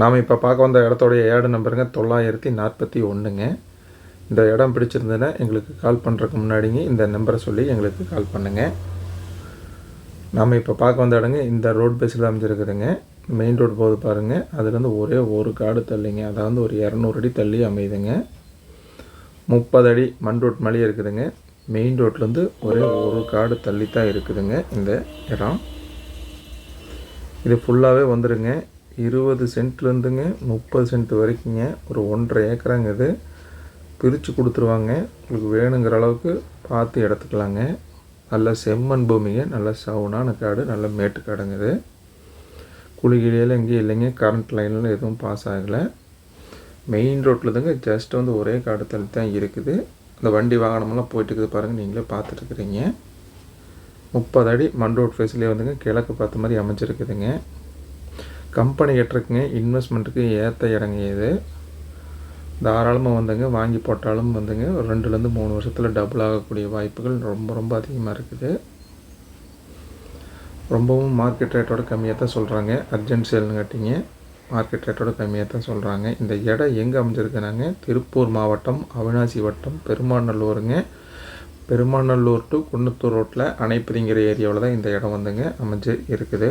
நாம் இப்போ பார்க்க வந்த இடத்தோடைய ஏடு நம்பருங்க தொள்ளாயிரத்தி நாற்பத்தி ஒன்றுங்க இந்த இடம் பிடிச்சிருந்ததுன்னா எங்களுக்கு கால் பண்ணுறதுக்கு முன்னாடிங்க இந்த நம்பரை சொல்லி எங்களுக்கு கால் பண்ணுங்கள் நாம் இப்போ பார்க்க வந்த இடங்க இந்த ரோட் பேஸில் அமைஞ்சிருக்குதுங்க. மெயின் ரோடு போகுது பாருங்கள் அதுலேருந்து ஒரே ஒரு காடு தள்ளிங்க. அதாவது ஒரு இரநூறு அடி தள்ளி அமையுதுங்க. முப்பது அடி மண் ரோட் மலி இருக்குதுங்க. மெயின் ரோட்லேருந்து ஒரே ஒரு காடு தள்ளி தான் இருக்குதுங்க இந்த இடம். இது ஃபுல்லாகவே வந்துடுங்க இருபது சென்ட்லேருந்துங்க முப்பது சென்ட் வரைக்குங்க. ஒரு ஒன்றரை ஏக்கராங்க இது. பிரித்து கொடுத்துருவாங்க. உங்களுக்கு வேணுங்கிற அளவுக்கு பார்த்து எடுத்துக்கலாங்க. நல்ல செம்மண் பூமிங்க. நல்ல சவுனான காடு. நல்ல மேட்டு காடுங்க இது. குளிகிழியில் எங்கேயும் இல்லைங்க. கரண்ட் லைன்லாம் எதுவும் பாஸ் ஆகலை. மெயின் ரோட்டில் தாங்க ஜஸ்ட் வந்து ஒரே காடு தள்ளி தான் இருக்குது. அந்த வண்டி வாகனமெல்லாம் போயிட்டு இருக்குது பாருங்கள் நீங்களே பார்த்துட்ருக்குறீங்க முப்பது அடி மண் ரோட் ஃபேஸ்லேயே வந்துங்க. கிழக்கு பார்த்த மாதிரி அமைஞ்சிருக்குதுங்க. கம்பெனி கட்டுறதுக்குங்க இன்வெஸ்ட்மெண்ட்டுக்கு ஏற்ற இடங்க இது தாராளமாக வந்துங்க வாங்கி போட்டாலும் வந்துங்க ஒரு ரெண்டுலேருந்து மூணு வருஷத்தில் டபுள் ஆகக்கூடிய வாய்ப்புகள் ரொம்ப ரொம்ப அதிகமாக இருக்குது. ரொம்பவும் மார்க்கெட் ரேட்டோட கம்மியாக தான் சொல்கிறாங்க அர்ஜென்ட் சேல்னு கட்டிங்க. மார்க்கெட் ரேட்டோட கம்மியாக தான் சொல்கிறாங்க இந்த இடம் எங்கே அமைஞ்சிருக்குனாங்க? திருப்பூர் மாவட்டம் அவினாசி வட்டம் பெருமாநல்லூருங்க. பெருமாநல்லூர் டு குன்னத்தூர் ரோட்டில் அணைப்பிரிங்கிற ஏரியாவில் தான் இந்த இடம் வந்துங்க அமைஞ்சு இருக்குது.